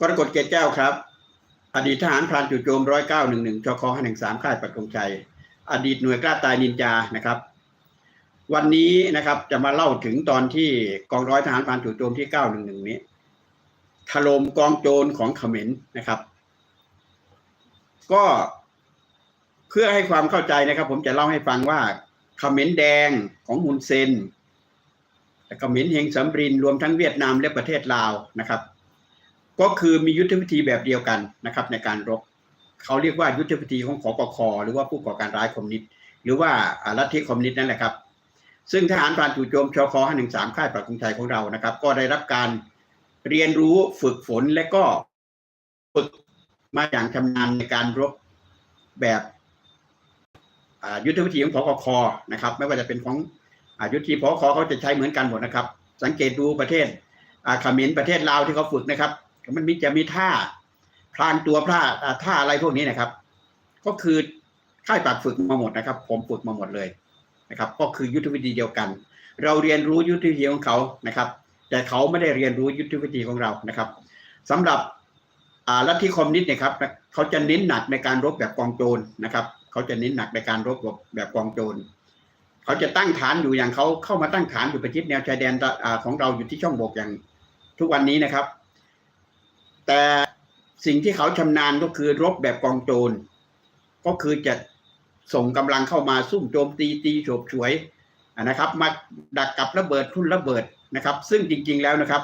กรกฎเกตแก้วครับ อดีตทหารพรานจู่โจมร้อยเก้าหนึ่งหนึ่งชคห้าหนึ่งสามค่ายปักธงชัย อดีตหน่วยกล้าตายนินจานะครับ วันนี้นะครับจะมาเล่าถึงตอนที่กองร้อยทหารพรานจู่โจมที่เก้าหนึ่งหนึ่งนี้ถล่มกองโจรของเขมรนะครับ ก็เพื่อให้ความเข้าใจนะครับ ผมจะเล่าให้ฟังว่าเขมรแดงของฮุนเซนและเขมรเฮงสำรินรวมทั้งเวียดนามและประเทศลาวนะครับ ก็คือมียุทธวิธีแบบเดียวกันนะครับในการรบเขาเรียกว่ายุทธวิธีของขอปคหรือว่าผู้ก่อการร้ายคอมมิวนิสต์หรือว่าลัทธิคอมมิวนิสต์นั่นแหละครับ ซึ่งทหารพรานจู่โจมชค513ค่ายปรักธงชัยของเรานะครับ ก็ได้รับการเรียนรู้ฝึกฝนและก็ฝึกมาอย่างชำนาญในการรบแบบยุทธวิธีของพคคนะครับ ไม่ว่าจะเป็นของอยุทธวิธีพคคเขาจะใช้เหมือนกันหมดนะครับ สังเกตดูประเทศอ่าเขมรประเทศลาวที่เขาฝึกนะครับ มันมีจะมีท่าพลางตัวพลาท่าอะไรพวกนี้นะครับ ก็คือค่ายปาบฝึกมาหมดนะครับ ผมฝึกมาหมดเลยนะครับ ก็คือยุทธวิธีเดียวกัน เราเรียนรู้ยุทธวิธีของเขานะครับ แต่เขาไม่ได้เรียนรู้ยุทธวิธีของเรานะครับสำหรับอาลัทธิคอมมิวนิสต์เนี่ยครับเขาจะเน้นหนักในการรบแบบกองโจรนะครับเขาจะเน้นหนักในการรบแบบกองโจรเขาจะตั้งฐานอยู่อย่างเขาเข้ามาตั้งฐานอยู่ประชิดแนวชายแดนอ่าของเราอยู่ที่ช่องบกอย่างทุกวันนี้นะครับ แต่สิ่งที่เขาชำนาญก็คือรบแบบกองโจร ก็คือจะส่งกำลังเข้ามาซุ่มโจมตีตีโฉบฉวยนะครับ มาดักกับระเบิดทุ่นระเบิดนะครับ ซึ่งจริงๆแล้วนะครับ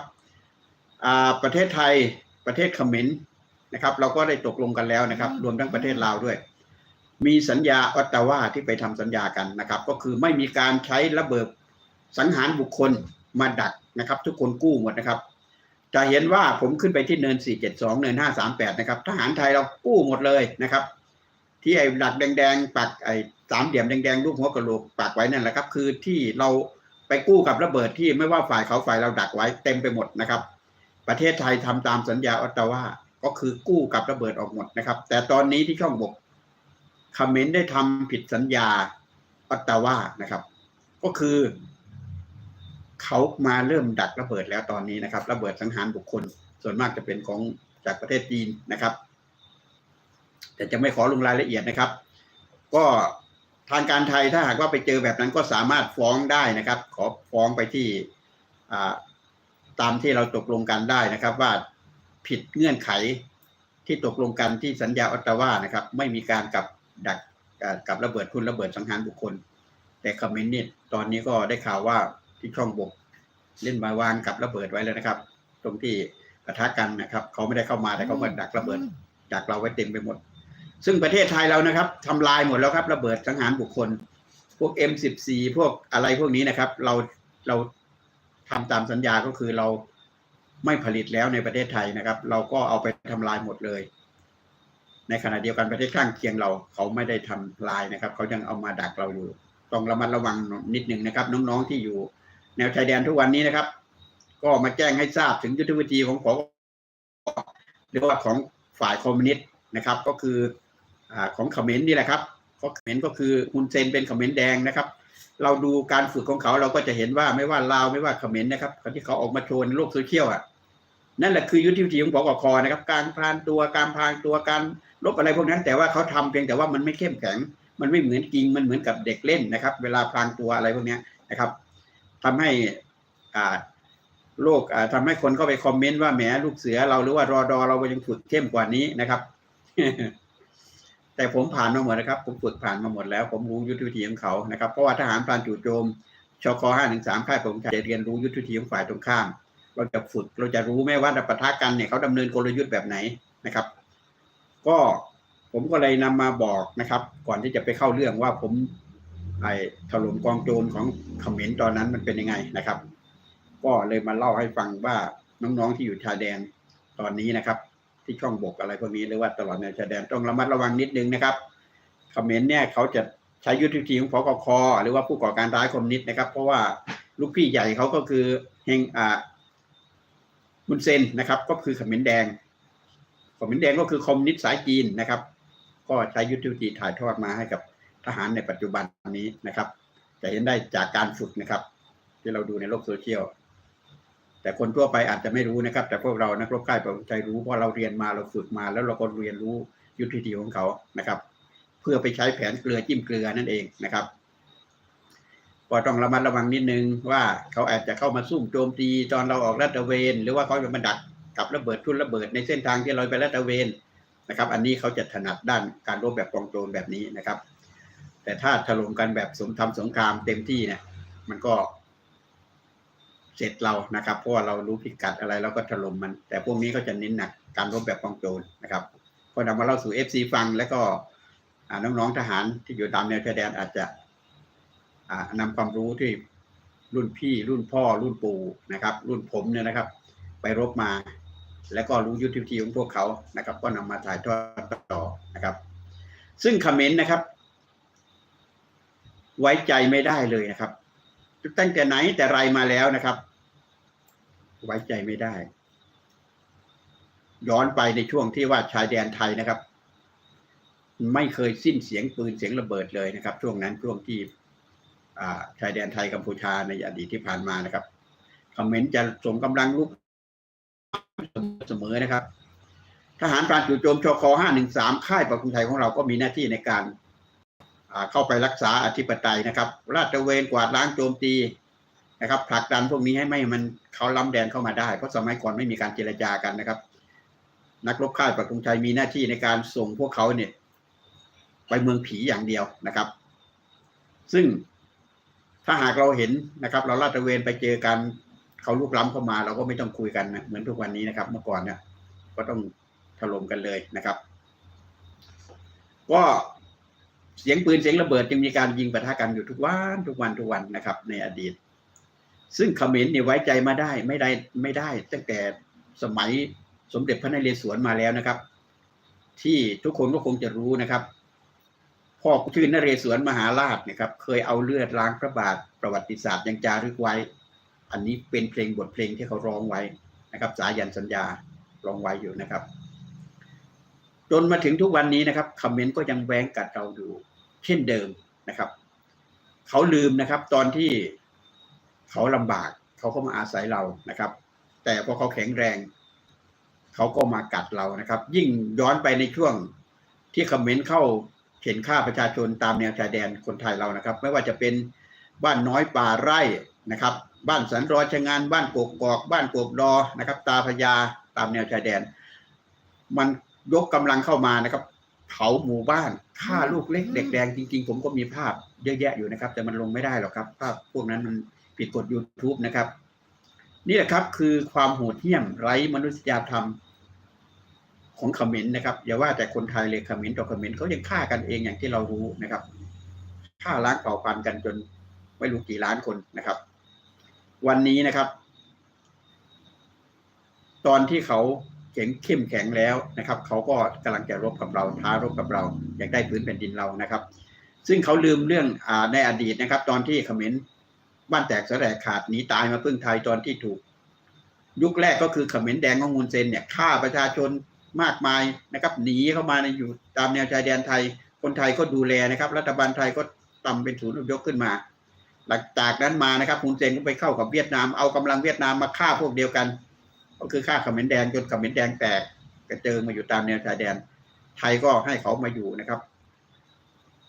อ่าประเทศไทยประเทศเขมรนะครับ เราก็ได้ตกลงกันแล้วนะครับ รวมทั้งประเทศลาวด้วย มีสัญญาออตตาวาที่ไปทำสัญญากันนะครับ ก็คือไม่มีการใช้ระเบิดสังหารบุคคลมาดักนะครับ ทุกคนกู้หมดนะครับ จะเห็นว่าผมขึ้นไปที่เนิน 472 เนิน 538 นะครับ ทหารไทยเรากู้หมดเลยนะครับ ที่ไอ้หลักแดงๆปักไอ้สามเหลี่ยมแดงๆรูปหัวกระโหลกปักไว้นั่นแหละครับ คือที่เราไปกู้กับระเบิดที่ไม่ว่าฝ่ายเขาฝ่ายเราดักไว้เต็มไปหมดนะครับ ประเทศไทยทำตามสัญญาออตตาวาก็คือกู้กับระเบิดออกหมดนะครับ แต่ตอนนี้ที่ช่องบกคอมเมนต์ได้ทำผิดสัญญาออตตาวานะครับ ก็คือ เขามาเริ่มดักระเบิดแล้วตอนนี้นะครับ ระเบิดสังหารบุคคล ส่วนมากจะเป็นของจากประเทศจีนนะครับ แต่จะไม่ขอลงรายละเอียดนะครับ ก็ทางการไทยถ้าหากว่าไปเจอแบบนั้นก็สามารถฟ้องได้นะครับ ขอฟ้องไปที่ตามที่เราตกลงกันได้นะครับ ว่าผิดเงื่อนไขที่ตกลงกันที่สัญญาออตวานะครับ ไม่มีการกับดักกับระเบิดทุนระเบิดสังหารบุคคล แต่คอมเมนต์นี่ตอนนี้ก็ได้ข่าวว่า ที่ช่องบกเล่นมาวางกับระเบิดไว้แล้วนะครับ ตรงที่ปะทะกันนะครับเขาไม่ได้เข้ามาแต่เขามาดักระเบิดดักเราไว้เต็มไปหมด ซึ่งประเทศไทยเรานะครับทำลายหมดแล้วครับ ระเบิดสังหารบุคคล พวก M14 พวกอะไรพวกนี้นะครับ เราเราทำตามสัญญาก็คือเราไม่ผลิตแล้วในประเทศไทยนะครับ เราก็เอาไปทำลายหมดเลย ในขณะเดียวกันประเทศข้างเคียงเราเขาไม่ได้ทำลายนะครับ เขายังเอามาดักเราอยู่ต้องระมัดระวังนิดหนึ่งนะครับ น้องๆที่อยู่ แนวชายแดนทุกวันนี้นะครับ ก็มาแจ้งให้ทราบถึงยุทธวิธีของของหรือว่าของฝ่ายคอมมิวนิสต์นะครับ ก็คืออของเขมรนี่แหละครับเพราะเขมรก็คือฮุนเซนเป็นเขมรแดงนะครับ เราดูการฝึกของเขาเราก็จะเห็นว่าไม่ว่าลาวไม่ว่าเขมรนะครับที่เขาออกมาโชว์ในโลกโซเชียลอะนั่นแหละคือยุทธวิธีของปกคนะครับ การพรานตัวการพรางตัวการลบอะไรพวกนั้น แต่ว่าเขาทำเพียงแต่ว่ามันไม่เข้มแข็ง มันไม่เหมือนจริงมันเหมือนกับเด็กเล่นนะครับ เวลาพรางตัวอะไรพวกนี้นะครับ ทำให้อ่าโลกอ่าทำให้คนเข้าไปคอมเมนต์ว่าแหมลูกเสือเราหรือว่ารอดอเรายังฝึกเข้มกว่านี้นะครับ แต่ผมผ่านมาหมดนะครับ ผมฝึกผ่านมาหมดแล้ว ผมรู้ยุทธวิธีของเขานะครับเพราะว่าทหารพรานจู่โจมชคห้าหนึ่งสามค่ายผมจะเรียนรู้ยุทธวิธีของฝ่ายตรงข้าม เราจะฝึกเราจะรู้ไหมว่าปะทะกันเนี่ยเขาดำเนินกลยุทธ์แบบไหนนะครับ ก็ผมก็เลยนำมาบอกนะครับ ก่อนที่จะไปเข้าเรื่องว่าผม ไอ้ถล่มกองโจรของเขมรตอนนั้นมันเป็นยังไงนะครับ ก็เลยมาเล่าให้ฟังว่าน้องๆที่อยู่ชายแดนตอนนี้นะครับ ที่ช่องบกอะไรพวกนี้หรือว่าตลอดแนวชายแดนต้องระมัดระวังนิดนึงนะครับเขมรเนี่ยเขาจะใช้ยุทธวิธีของพกคหรือว่าผู้ก่อการร้ายคอมมิวนิสต์นะครับ เพราะว่าลูกพี่ใหญ่เขาก็คือเฮงอ่ามุนเซนนะครับ ก็คือเขมรแดงเขมรแดงก็คือคอมมิวนิสต์สายจีนนะครับ ก็ใช้ยุทธวิธีถ่ายทอดมาให้กับ ทหารในปัจจุบันนี้นะครับ จะเห็นได้จากการฝึกนะครับ ที่เราดูในโลกโซเชียลแต่คนทั่วไปอาจจะไม่รู้นะครับ แต่พวกเรานักรบค่ายประใจรู้เพราะเราเรียนมาเราฝึกมา แล้วเราก็เรียนรู้ยุทธวิธีของเขานะครับ เพื่อไปใช้แผนเกลือจิ้มเกลือนั่นเองนะครับก็ต้องระมัดระวังนิดนึงว่าเขาอาจจะเข้ามาซุ่มโจมตีตอนเราออกลาดตะเวน หรือว่าเขาจะมาดักกับระเบิดทุนระเบิดในเส้นทางที่เราไปลาดตะเวนนะครับ อันนี้เขาจะถนัดด้านการรบแบบกองโจรแบบนี้นะครับ แต่ถ้าถล่มกันแบบสมทำสงครามเต็มที่เนี่ยมันก็ เสร็จเรานะครับ เพราะว่าเรารู้พิกัดอะไรเราก็ถล่มมัน แต่พวกนี้ก็จะเน้นหนักการรบแบบกองโจรนะครับก็นำมาเล่าสู่ FC ฟังแล้วก็อ่าน้องๆทหารที่อยู่ตามแนวชายแดนอาจจะอ่านำความรู้ที่รุ่นพี่ รุ่นพ่อ รุ่นปู่นะครับ รุ่นผมเนี่ยนะครับ ไปรบมา แล้วก็รู้ยุทธวิธีของพวกเขานะครับ ก็นำมาถ่ายทอดต่อนะครับ ซึ่งคอมเมนต์นะครับ ไว้ใจไม่ได้เลยนะครับ ตั้งแต่ไหนแต่ไรมาแล้วนะครับ ไว้ใจไม่ได้ ย้อนไปในช่วงที่ว่าชายแดนไทยนะครับ ไม่เคยสิ้นเสียงปืนเสียงระเบิดเลยนะครับ ช่วงนั้นช่วงที่ชายแดนไทยกัมพูชาในอดีตที่ผ่านมานะครับคอมเมนต์จะส่งกำลังลุกเสมอนะครับ ทหารพรานจู่โจมชค513 ค่ายปกครองไทยของเราก็มีหน้าที่ในการ เข้าไปรักษาอธิปไตยนะครับ ราดตะเวนกวาดล้างโจมตีนะครับผลักดันพวกนี้ให้ไม่มันเขาล้ำแดนเข้ามาได้ เพราะสมัยก่อนไม่มีการเจรจากันนะครับ นักรบค่ายปักธงชัยมีหน้าที่ในการส่งพวกเขาเนี่ยไปเมืองผีอย่างเดียวนะครับ ซึ่งถ้าหากเราเห็นนะครับ เราลาดตระเวนไปเจอกันเขาลุกล้ำเข้ามา เราก็ไม่ต้องคุยกันนะเหมือนทุกวันนี้นะครับ เมื่อก่อนเนี่ยก็ต้องถล่มกันเลยนะครับ ก็ เสียงปืนเสียงระเบิดจึงมีการยิงปะทะกันอยู่ทุกวันทุกวันทุกวันนะครับ ในอดีต ซึ่งเขมรเนี่ยไว้ใจมาได้ไม่ได้ไม่ได้ ตั้งแต่สมัยสมเด็จพระนเรศวรมาแล้วนะครับ ที่ทุกคนก็คงจะรู้นะครับพ่อชื่อนเรศวรมหาราชนะครับ เคยเอาเลือดล้างพระบาทประวัติศาสตร์ยังจารึกไว้ อันนี้เป็นเพลงบทเพลงที่เขาร้องไว้นะครับ สายันสัญญาร้องไว้อยู่นะครับ จนมาถึงทุกวันนี้นะครับคอมเมนต์ก็ยังแว้งกัดเราอยู่ เช่นเดิมนะครับ เขาลืมนะครับ ตอนที่เขาลำบากเขาก็มาอาศัยเรานะครับ แต่พอเขาแข็งแรง เขาก็มากัดเรานะครับ ยิ่งย้อนไปในช่วงที่คอมเมนต์เข้าเข็นฆ่าประชาชนตามแนวชายแดนคนไทยเรานะครับ ไม่ว่าจะเป็นบ้านน้อยป่าไร่นะครับ บ้านสันรอชงาน บ้านกกกอก บ้านกกดอนะครับ ตาพญาตามแนวชายแดน มันยกกำลังเข้ามานะครับ เผาหมู่บ้านฆ่าลูกเล็กเด็กแดงจริง ๆ ผมก็มีภาพเยอะแยะอยู่นะครับ แต่มันลงไม่ได้หรอกครับ ภาพพวกนั้นมันผิดกฎ YouTube นะครับ นี่แหละครับคือความโหดเหี้ยมไร้มนุษยธรรมของเขมรนะครับอย่าว่าแต่คนไทยเลยเขมรต่อเขมรเขายังฆ่ากันเองอย่างที่เรารู้นะครับฆ่าล้างเผ่าพันธุ์กันจนไม่รู้กี่ล้านคนนะครับ วันนี้นะครับ ตอนที่เขา แข็งเข้มแข็งแล้วนะครับเขาก็กำลังจะรบกับเราท้ารบกับเราอยากได้พื้นแผ่นดินเรานะครับ ซึ่งเขาลืมเรื่องอในอดีตนะครับ ตอนที่เขมรบ้านแตกสลายขาดหนีตายมาพึ่งไทยตอนที่ถูก ยุคแรกก็คือเขมรแดงของมูลเซนเนี่ยฆ่าประชาชนมากมายนะครับหนีเข้ามาในอยู่ตามแนวชายแดนไทย คนไทยก็ดูแลนะครับ รัฐบาลไทยก็ทำเป็นศูนย์อพยพขึ้นมา หลังจากนั้นมานะครับมูลเซนก็ไปเข้ากับเวียดนามเอากำลังเวียดนามมาฆ่าพวกเดียวกัน ก็คือฆ่าเขมรแดงจนเขมรแดงแตกกระเจิงมาอยู่ตามแนวชายแดน ไทยก็ให้เขามาอยู่นะครับ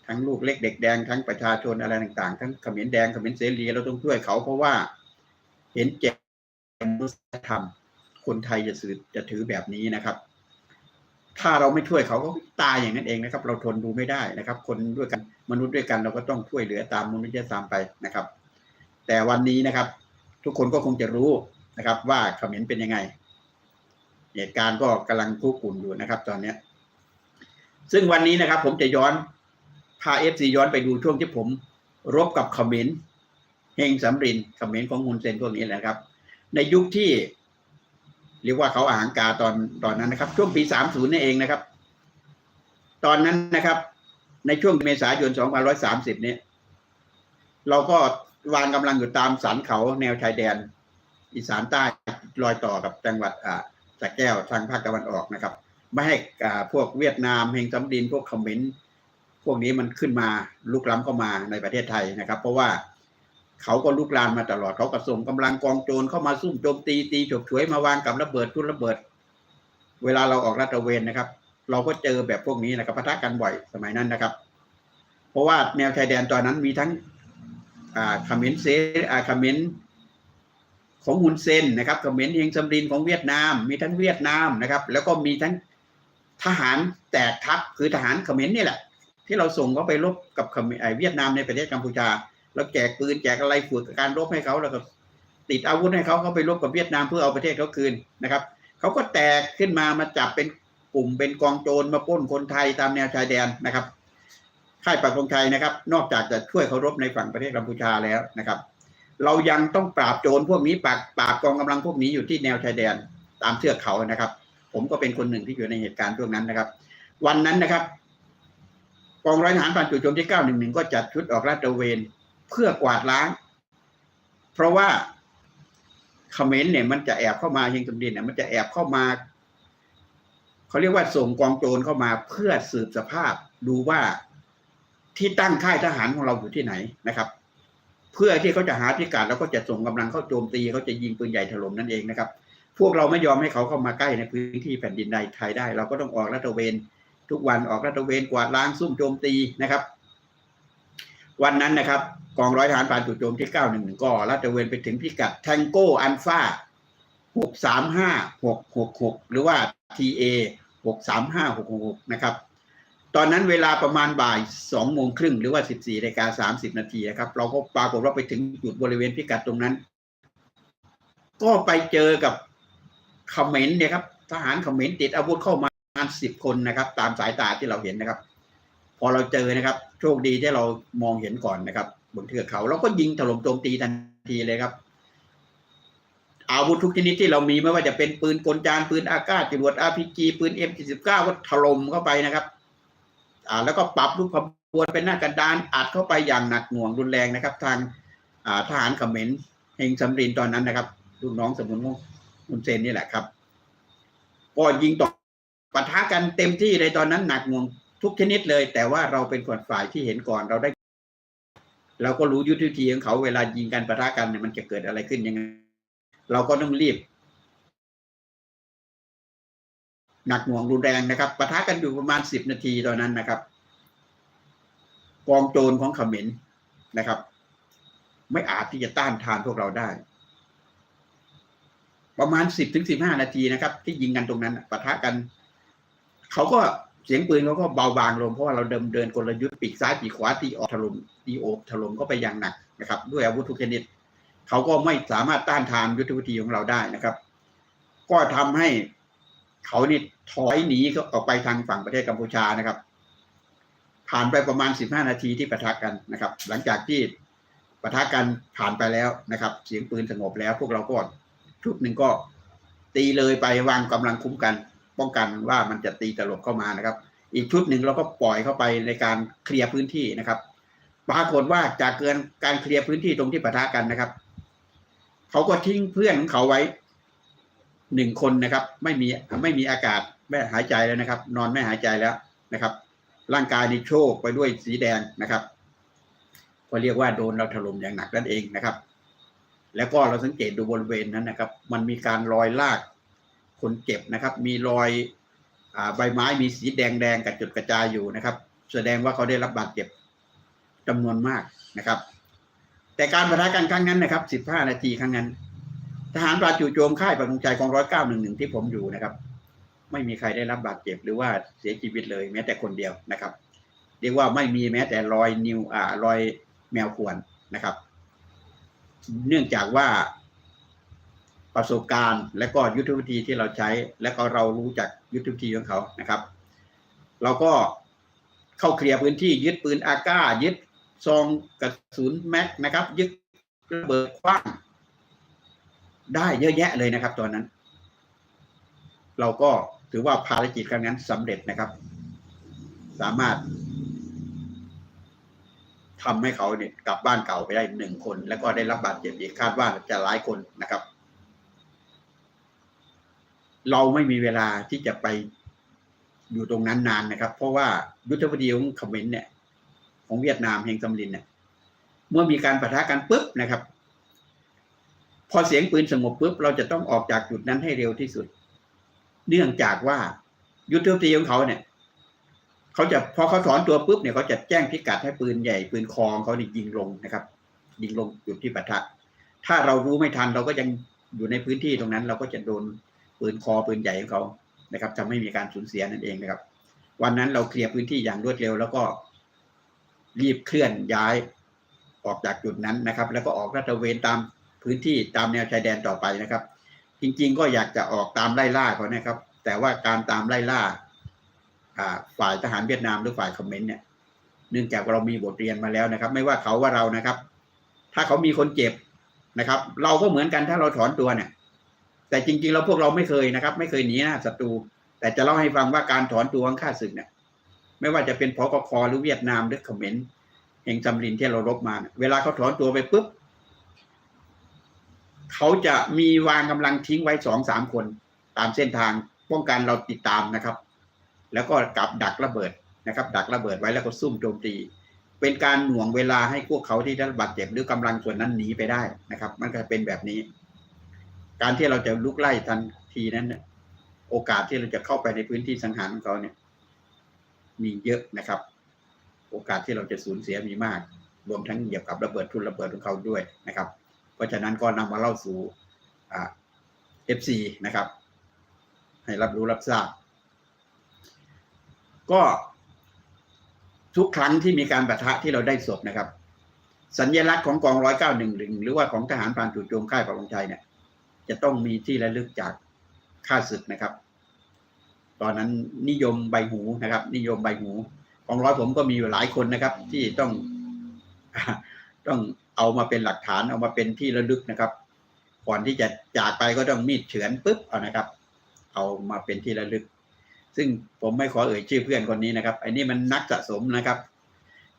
ทั้งลูกเล็กเด็กแดงทั้งประชาชนอะไรต่างๆ ทั้งเขมรแดงเขมรเสรีเราต้องช่วยเขาเพราะว่า เห็นแก่มนุษยธรรมคนไทยจะถือจะถือแบบนี้นะครับ ถ้าเราไม่ช่วยเขาก็ตายอย่างนั้นเองนะครับ เราทนดูไม่ได้นะครับ คนด้วยกันมนุษย์ด้วยกันเราก็ต้องช่วยเหลือตามมนุษยธรรมไปนะครับ แต่วันนี้นะครับ ทุกคนก็คงจะรู้ นะครับ ว่าเขมรเป็นยังไง เหตุการณ์ก็กำลังคุกรุ่นอยู่นะครับ ตอนเนี้ย ซึ่งวันนี้นะครับ ผมจะย้อนพาเอฟซีย้อนไปดูช่วงที่ผม รบกับเขมรเฮงสำรินเขมรของฮุนเซนพวกนี้แหละครับ ในยุคที่เรียกว่าเขาอาหังกาตอนตอนนั้นนะครับ ช่วงปีสามศูนย์นี่เองนะครับ ตอนนั้นนะครับ ในช่วงเมษายนสองพันร้อยสามสิบนี้เราก็วางกำลังอยู่ตามสันเขาแนวชายแดน อีสานใต้รอยต่อกับจังหวัดอ่าสระแก้วทางภาคตะวันออกนะครับ ไม่ให้อ่าพวกเวียดนามเฮงสำดินพวกเขมรพวกนี้มันขึ้นมาลุกล้ำเข้ามาในประเทศไทยนะครับ เพราะว่าเขาก็ลุกลามมาตลอดเขาก็ส่งกำลังกองโจรเข้ามาซุ่มโจมตีตีฉกฉวยมาวางกับระเบิดทุนระเบิด เวลาเราออกลาดตะเวนนะครับ เราก็เจอแบบพวกนี้นะครับปะทะกันบ่อยสมัยนั้นนะครับ เพราะว่าแนวชายแดนตอนนั้นมีทั้งอ่าเขมรเซอ่าเขมร ของฮุนเซนนะครับเขมรเฮงซัมรินของเวียดนาม มีทั้งเวียดนามนะครับ แล้วก็มีทั้งทหารแตกทัพคือทหารเขมรนี่แหละ ที่เราส่งเขาไปรบกับเขมรไอ้เวียดนามในประเทศกัมพูชาแล้วแจกปืนแจกอะไรฝึกการรบให้เขาแล้วก็ติดอาวุธให้เขาเขาไปรบกับเวียดนามเพื่อเอาประเทศเขาคืนนะครับเขาก็แตกขึ้นมามาจับเป็นกลุ่มเป็นกองโจรมาป้นคนไทยตามแนวชายแดนนะครับค่ายปักธงชัยนะครับ นอกจากจะช่วยเขารบในฝั่งประเทศกัมพูชาแล้วนะครับ เรายังต้องปราบโจรพวกนี้ปราบปราบกองกำลังพวกนี้อยู่ที่แนวชายแดนตามเทือกเขานะครับ ผมก็เป็นคนหนึ่งที่อยู่ในเหตุการณ์ช่วงนั้นนะครับ วันนั้นนะครับกองร้อยทหารผ่านจุดโจมที่911ก็จัดชุดออกลาดตระเวนเพื่อกวาดล้าง เพราะว่าเขมรเนี่ยมันจะแอบเข้ามาเฮงตุมดินเนี่ยมันจะแอบเข้ามาเขาเรียกว่าส่งกองโจรเข้ามาเพื่อสืบสภาพดูว่าที่ตั้งค่ายทหารของเราอยู่ที่ไหนนะครับ เพื่อที่เขาจะหาพิกัดแล้วก็จะส่งกำลังเข้าโจมตีเขาจะยิงปืนใหญ่ถล่มนั่นเองนะครับ พวกเราไม่ยอมให้เขาเข้ามาใกล้ในพื้นที่แผ่นดินใดไทยได้ เราก็ต้องออกลาดตเวน ทุกวันออกลาดตเวนกวาดล้างซุ่มโจมตีนะครับ วันนั้นนะครับ กองร้อยทหารผ่านจุดโจมที่ 911 ก็ลาดตระเวนไปถึงพิกัดแทงโก้อันฟา635 666 หรือว่า TA 635 666 นะครับ ตอนนั้นเวลาประมาณบ่าย2โมงครึ่งหรือว่า14นาฬิกา30นาทีนะครับ เราก็ปรากฏว่าไปถึงจุดบริเวณพิกัดตรงนั้น ก็ไปเจอกับเขมรเนี่ยครับ ทหารเขมรติดอาวุธเข้ามาประมาณ10คนนะครับ ตามสายตาที่เราเห็นนะครับ พอเราเจอนะครับ โชคดีที่เรามองเห็นก่อนนะครับ บนเทือกเขาเราก็ยิงถล่มโจมตีทันทีเลยครับ อาวุธทุกชนิดที่เรามีไม่ว่าจะเป็นปืนกลจานปืนอากาศจรวด RPG ปืน M79 ก็ถล่มเข้าไปนะครับ แล้วก็ปรับรูปขบวนเป็นหน้ากระดานอัดเข้าไปอย่างหนักหน่วงรุนแรงนะครับ ทางทหารเขมรเฮงสำรินตอนนั้นนะครับลูกน้องสมุนมุนเซนนี่แหละครับก็ยิงต่อปะทะกันเต็มที่เลยตอนนั้นหนักหน่วงทุกชนิดเลย แต่ว่าเราเป็นคนฝ่ายที่เห็นก่อนเราได้ เราก็รู้ยุทธวิธีของเขาเวลายิงกันปะทะกันเนี่ยมันจะเกิดอะไรขึ้นยังไง เราก็ต้องรีบ หนักหน่วงรุนแรงนะครับปะทะกันอยู่ประมาณสิบนาทีตอนนั้นนะครับ กองโจรของเขมรนะครับ ไม่อาจที่จะต้านทานพวกเราได้ ประมาณสิบถึงสิบห้านาทีนะครับ ที่ยิงกันตรงนั้นปะทะกันเขาก็เสียงปืนเขาก็เบาบางลงเพราะว่าเราเดิมเดินกลยุทธ์ปีกซ้ายปีกขวาตีออกถล่มตีโอบถล่มก็ไปอย่างหนักนะครับ ด้วยอาวุธทุกชนิดเขาก็ไม่สามารถต้านทานยุทธวิธีของเราได้นะครับ ก็ทำให้ เขานี่ถอยหนีออกไปทางฝั่งประเทศกัมพูชานะครับ ผ่านไปประมาณสิบห้านาทีที่ปะทะกันนะครับ หลังจากที่ปะทะกันผ่านไปแล้วนะครับ เสียงปืนสงบแล้ว พวกเราก็ชุดหนึ่งก็ตีเลยไปวางกำลังคุ้มกัน ป้องกันว่ามันจะตีตลบเข้ามานะครับ อีกชุดหนึ่งเราก็ปล่อยเข้าไปในการเคลียร์พื้นที่นะครับ ปรากฏว่าจากเกินการเคลียร์พื้นที่ตรงที่ปะทะกันนะครับ เขาก็ทิ้งเพื่อนของเขาไว้ หนึ่งคนนะครับ ไม่มีไม่มีอากาศไม่หายใจแล้วนะครับ นอนไม่หายใจแล้วนะครับ ร่างกายนี่โชกไปด้วยสีแดงนะครับก็เรียกว่าโดนเราถล่มอย่างหนักนั่นเองนะครับ แล้วก็เราสังเกตดูบริเวณนั้นนะครับ มันมีการรอยลากคนเจ็บนะครับ มีรอยอใบไม้มีสีแดงแดงกระจุดกระจายอยู่นะครับ แสดงว่าเขาได้รับบาดเจ็บจำนวนมากนะครับ แต่การประทะกันครั้งนั้นนะครับ 15 นาทีครั้งนั้น ทหารปราจู่โจมค่ายประกงใจกองร้อยเก้าหนึ่งหนึ่งที่ผมอยู่นะครับ ไม่มีใครได้รับบาดเจ็บหรือว่าเสียชีวิตเลยแม้แต่คนเดียวนะครับ เรียกว่าไม่มีแม้แต่รอยนิวอ่ารอยแมวข่วนนะครับ เนื่องจากว่าประสบการณ์และก็ยุทธวิธีที่เราใช้ และก็เรารู้จักยุทธวิธีของเขานะครับ เราก็เข้าเคลียร์พื้นที่ยึดปืนอาก้ายึดซองกระสุนแม็กนะครับ ยึดระเบิดคว้าง ได้เยอะแยะเลยนะครับ ตอนนั้น เราก็ถือว่าภารกิจครั้งนั้นสำเร็จนะครับ สามารถทำให้เขาเนี่ยกลับบ้านเก่าไปได้หนึ่งคน แล้วก็ได้รับบาดเจ็บอีกคาดว่าจะหลายคนนะครับ เราไม่มีเวลาที่จะไปอยู่ตรงนั้นนานนะครับ เพราะว่ายุทธวิธีของเขมรเนี่ย ของเวียดนามเฮงซัมรินเนี่ยเมื่อมีการปะทะกันปุ๊บนะครับ พอเสียงปืนสงบปุ๊บเราจะต้องออกจากจุดนั้นให้เร็วที่สุด เนื่องจากว่ายุทธวิธีของเขาเนี่ยเขาจะพอเขาถอนตัวปุ๊บเนี่ยเขาจะแจ้งพิกัดให้ปืนใหญ่ปืนคองเขานี่ยิงลงนะครับ ยิงลงจุดที่ปะทะ ถ้าเรารู้ไม่ทันเราก็ยังอยู่ในพื้นที่ตรงนั้น เราก็จะโดนปืนคอปืนใหญ่ของเขานะครับทำให้มีการสูญเสียนั่นเองนะครับ วันนั้นเราเคลียร์พื้นที่อย่างรวดเร็ว แล้วก็รีบเคลื่อนย้ายออกจากจุดนั้นนะครับ แล้วก็ออกลาดตเวนตาม พื้นที่ตามแนวชายแดนต่อไปนะครับ จริงๆก็อยากจะออกตามไล่ล่าเขานะครับ แต่ว่าการตามไล่ล่าฝ่ายทหารเวียดนามหรือฝ่ายคอมเมนต์เนี่ยเนื่องจากเรามีบทเรียนมาแล้วนะครับ ไม่ว่าเขาว่าเรานะครับ ถ้าเขามีคนเจ็บนะครับ เราก็เหมือนกันถ้าเราถอนตัวเนี่ย แต่จริงๆเราพวกเราไม่เคยนะครับ ไม่เคยหนีหน้าศัตรู แต่จะเล่าให้ฟังว่าการถอนตัวของข้าศึกเนี่ยไม่ว่าจะเป็นพกคหรือเวียดนามหรือเขมรแห่งจำรินที่เรารบมา เวลาเขาถอนตัวไปปุ๊บ เขาจะมีวางกำลังทิ้งไว้สองสามคน ตามเส้นทางป้องกันเราติดตามนะครับ แล้วก็กับดักระเบิดนะครับ ดักระเบิดไว้แล้วก็ซุ่มโจมตี เป็นการหน่วงเวลาให้พวกเขาที่ได้บาดเจ็บหรือกำลังส่วนนั้นหนีไปได้นะครับ มันก็เป็นแบบนี้ การที่เราจะลุกไล่ทันทีนั้นเนี่ยโอกาสที่เราจะเข้าไปในพื้นที่สังหารของเขาเนี่ย มีเยอะนะครับ โอกาสที่เราจะสูญเสียมีมาก รวมทั้งเหยียบกับระเบิดทุนระเบิดของเขาด้วยนะครับ เพราะฉะนั้นก็นำมาเล่าสู่อ่า FC นะครับ ให้รับรู้รับทราบ ก็ทุกครั้งที่มีการประทะที่เราได้ศพนะครับ สัญลักษณ์ของกองร้อยเก้าหนึ่งหรือว่าของทหารพรานจู่โจมค่ายปักธงชัยเนี่ย จะต้องมีที่ระลึกจากข้าศึกนะครับ ตอนนั้นนิยมใบหูนะครับ นิยมใบหูกองร้อยผมก็มีอยู่หลายคนนะครับ ที่ต้องต้อง เอามาเป็นหลักฐานเอามาเป็นที่ระลึกนะครับ ก่อนที่จะจากไปก็ต้องมีดเฉือนปุ๊บเอานะครับ เอามาเป็นที่ระลึก ซึ่งผมไม่ขอเอ่ยชื่อเพื่อนคนนี้นะครับไอ้นี่มันนักสะสมนะครับ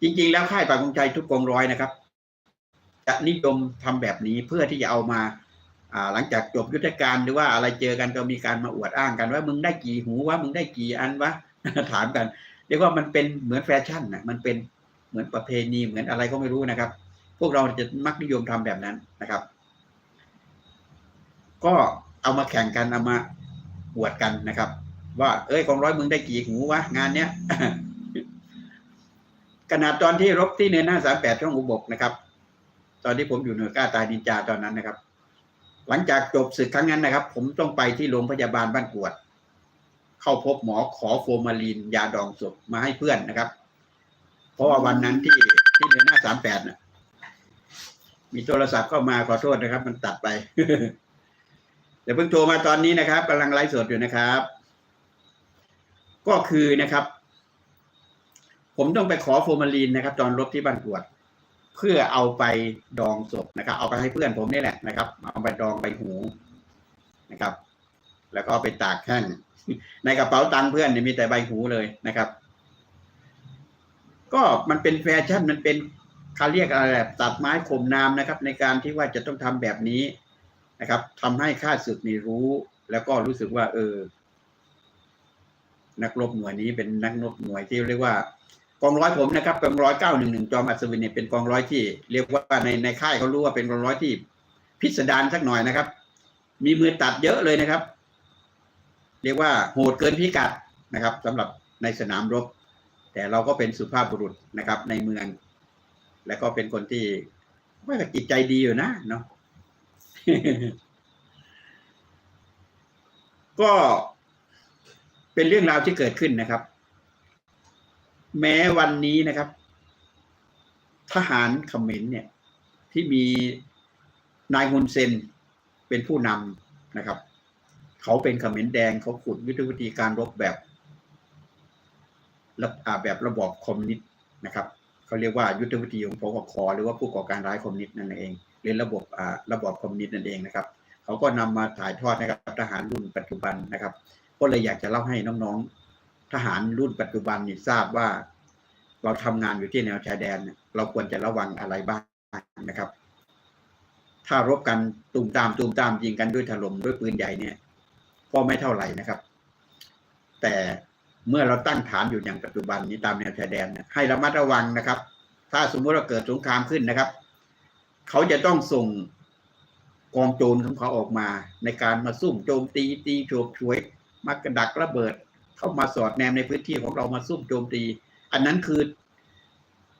จริง ๆ แล้วค่ายปากกงใจทุกกองร้อยนะครับ จะนิยมทำแบบนี้เพื่อที่จะเอามาหลังจากจบยุทธการหรือว่าอะไรเจอกันก็มีการมาอวดอ้างกันว่ามึงได้กี่หูวะมึงได้กี่อันวะถามกัน เรียกว่ามันเป็นเหมือนแฟชั่นนะมันเป็นเหมือนประเพณีเหมือนอะไรก็ไม่รู้นะครับ วกเราจะมักนิยมทำแบบนั้นนะครับ ก็เอามาแข่งกันเอามาอวดกันนะครับ ว่า เอ้ยกองร้อยมึงได้กี่หูวะงานเนี้ยขนาดตอนที่รบที่เนินหน้าสามแปดช่องอุบกนะครับ ตอนที่ผมอยู่หน่วยกล้าตายดินจาตอนนั้นนะครับ หลังจากจบศึกครั้งนั้นนะครับ ผมต้องไปที่โรงพยาบาลบ้านกวด เข้าพบหมอขอโฟมาลีนยาดองศพมาให้เพื่อนนะครับ เพราะว่าวันนั้นที่ที่เดือนหน้าสามแปดน่ะ มีโทรศัพท์เข้ามาขอโทษนะครับ มันตัดไป เดี๋ยวเพิ่งโทรมาตอนนี้นะครับกำลังไลฟ์สดอยู่นะครับ ก็คือนะครับ ผมต้องไปขอโฟร์มาลีนนะครับ ตอนรบที่บ้านกวด เพื่อเอาไปดองศพนะครับ เอาไปให้เพื่อนผมนี่แหละนะครับ เอาไปดองใบหูนะครับ แล้วก็ไปตากแห้งในกระเป๋าตังค์เพื่อนเนี่ยมีแต่ใบหูเลยนะครับ ก็มันเป็นแฟชั่นมันเป็น เขาเรียกอะไรแบบตัดไม้ข่มนามนะครับ ในการที่ว่าจะต้องทำแบบนี้นะครับทำให้ข้าศึกนี่รู้ แล้วก็รู้สึกว่า เออ นักรบหน่วยนี้เป็นนักรบหน่วยที่เรียกว่ากองร้อยผมนะครับกองร้อยเก้าหนึ่งหนึ่งจอมอัศวินเนี่ยเป็นกองร้อยที่ เรียกว่าในในค่ายเขารู้ว่าเป็นกองร้อยที่ พิสดารสักหน่อยนะครับ มีมือตัดเยอะเลยนะครับ เรียกว่าโหดเกินพิกัดนะครับสำหรับในสนามรบ แต่เราก็เป็นสุภาพบุรุษนะครับ ในเมือง และก็เป็นคนที่ว่าจิตใจดีอยู่นะเนาะก็เป็นเรื่องราวที่เกิดขึ้นนะครับ แม้วันนี้นะครับ ทหารเขมรเนี่ย ที่มีนายฮุนเซนเป็นผู้นำนะครับ เขาเป็นเขมรแดงเขาขุดยุทธวิธีการรบแบบระอ่าแบบระบอบคอมมิวนิสต์นะครับ เขาเรียกว่ายุทธวิธีของพกคหรือว่าผู้ก่อการร้ายคอมมิวนิสต์นั่นเองหรือระบบอ่าระบอบคอมมิวนิสต์นั่นเองนะครับเขาก็นำมาถ่ายทอดให้กับทหารรุ่นปัจจุบันนะครับก็เลยอยากจะเล่าให้น้องๆ ทหารรุ่นปัจจุบันนี่ทราบว่า เราทำงานอยู่ที่แนวชายแดนเนี่ยเราควรจะระวังอะไรบ้างนะครับ ถ้ารบกันตุ่มตามตุ่มตามยิงกันด้วยถล่มด้วยปืนใหญ่เนี่ย ก็ไม่เท่าไหร่นะครับ แต่ เมื่อเราตั้งฐานอยู่อย่างปัจจุบันนี้ตามแนวชายแดนให้ระมัดระวังนะครับ ถ้าสมมติเราเกิดสงครามขึ้นนะครับ เขาจะต้องส่งกองโจรของเขาออกมา ในการมาซุ่มโจมตีตีโฉบฉวยมากระดักระเบิด เข้ามาสอดแนมในพื้นที่ของเรามาซุ่มโจมตี อันนั้นคือ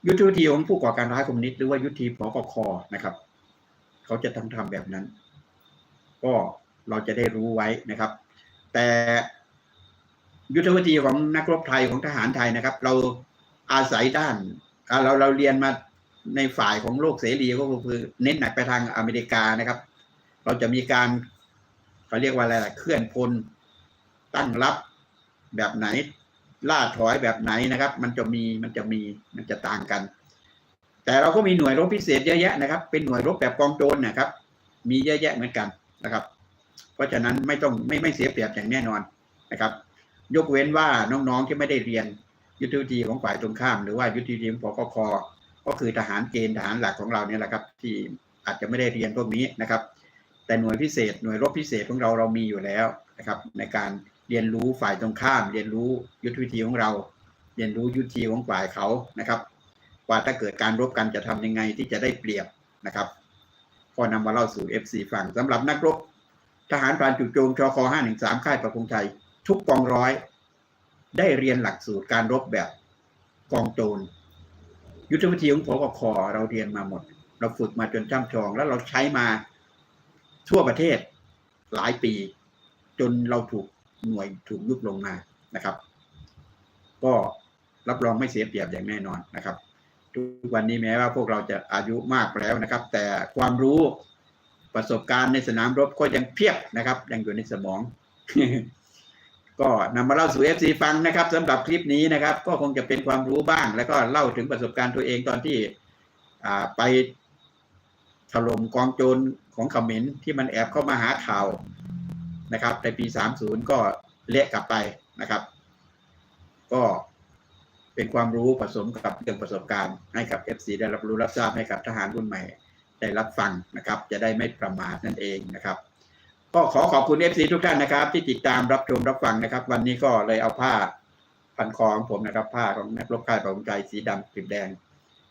ยุทธวิธีของผู้ก่อการร้ายคอมมิวนิสต์หรือว่ายุทธวิธีปกคนะครับ เขาจะทำทำแบบนั้น ก็เราจะได้รู้ไว้นะครับ แต่ ยุทธวิธีของนักรบไทยของทหารไทยนะครับ เราอาศัยด้านอ่าเราเราเรียนมาในฝ่ายของโลกเสรีก็คือ เน้นหนักไปทางอเมริกานะครับ เราจะมีการเขาเรียกว่าอะไรเคลื่อนพลตั้งรับแบบไหน ล่าถอยแบบไหนนะครับ มันจะมีมันจะมีมันจะต่างกัน แต่เราก็มีหน่วยรบพิเศษเยอะแยะนะครับ เป็นหน่วยรบแบบกองโจรนะครับ มีเยอะแยะเหมือนกันนะครับ เพราะฉะนั้นไม่ต้องไม่ไม่เสียเปรียบอย่างแน่นอนนะครับ ยกเว้นว่าน้องๆที่ไม่ได้เรียนยุทธวิธีของฝ่ายตรงข้าม หรือว่ายุทธวิธีของปกคก็คือทหารเกณฑ์ทหารหลักของเราเนี่ยแหละครับ ที่อาจจะไม่ได้เรียนพวกนี้นะครับ แต่หน่วยพิเศษ หน่วยรบพิเศษของเราเรามีอยู่แล้วนะครับ ในการเรียนรู้ฝ่ายตรงข้าม เรียนรู้ยุทธวิธีของเรา เรียนรู้ยุทธวิธีของฝ่ายเขานะครับ ว่าถ้าเกิดการรบกันจะทำยังไงที่จะได้เปรียบนะครับก็นำมาเล่าสู่ FC ฟังสำหรับนักรบทหารพรานจู่โจมชค513ค่ายประพงชัย ทุกกองร้อย ได้เรียนหลักสูตรการรบแบบกองโจรยุทธวิธีของพกคเราเรียนมาหมด เราฝึกมาจนจ้ำชอง แล้วเราใช้มาทั่วประเทศหลายปี จนเราถูกหน่วยถูกยุบลงมานะครับ ก็รับรองไม่เสียเปรียบอย่างแน่นอนนะครับ ทุกวันนี้แม้ว่าพวกเราจะอายุมากแล้วนะครับ แต่ความรู้ประสบการณ์ในสนามรบก็ยังเพียบนะครับ ยังอยู่ในสมอง ก็นำมาเล่าสู่ FC ฟังนะครับสำหรับคลิปนี้นะครับ ก็คงจะเป็นความรู้บ้าง แล้วก็เล่าถึงประสบการณ์ตัวเองตอนที่ไปถล่มกองโจรของเขมรที่มันแอบเข้ามาหาข่าวนะครับในปี 30 ก็เละกลับไปนะครับ ก็เป็นความรู้ผสมกับเรื่องประสบการณ์ให้กับ FC ได้รับรู้รับทราบให้กับทหารรุ่นใหม่ ได้รับฟังนะครับ จะได้ไม่ประมาทนั่นเองนะครับ ก็ขอขอบคุณ FC ทุกท่านนะครับ ที่ติดตามรับชมรับฟังนะครับ วันนี้ก็เลยเอาผ้าพันคอของผมนะครับ ผ้าของนักรบค่ายประวงใจสีดำกลีแดง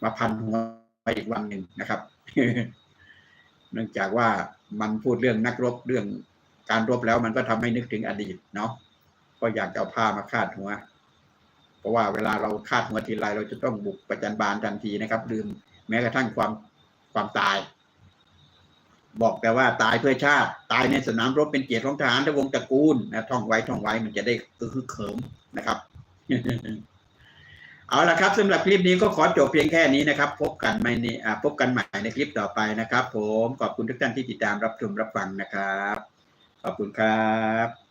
มาพันหัวไปอีกวันหนึ่งนะครับ เนื่องจากว่ามันพูดเรื่องนักรบเรื่องการรบแล้วมันก็ทำให้นึกถึงอดีตเนาะก็อยากจะเอาผ้ามาคาดหัว เพราะว่าเวลาเราคาดหัวทีไรเราจะต้องบุกประจันบานทันทีนะครับ ลืมแม้กระทั่งความความตาย บอกแต่ว่าตายเพื่อชาติ ตายในสนามรบเป็นเกียรติของทหารและวงศ์ตระกูลนะท่องไว้ท่องไว้มันจะได้คือเขิมนะครับ เอาละครับสำหรับคลิปนี้ก็ขอจบเพียงแค่นี้นะครับ พบกันใหม่ในอ่พบกันใหม่ในคลิปต่อไปนะครับ ผมขอบคุณทุกท่านที่ติดตามรับชมรับฟังนะครับ ขอบคุณครับ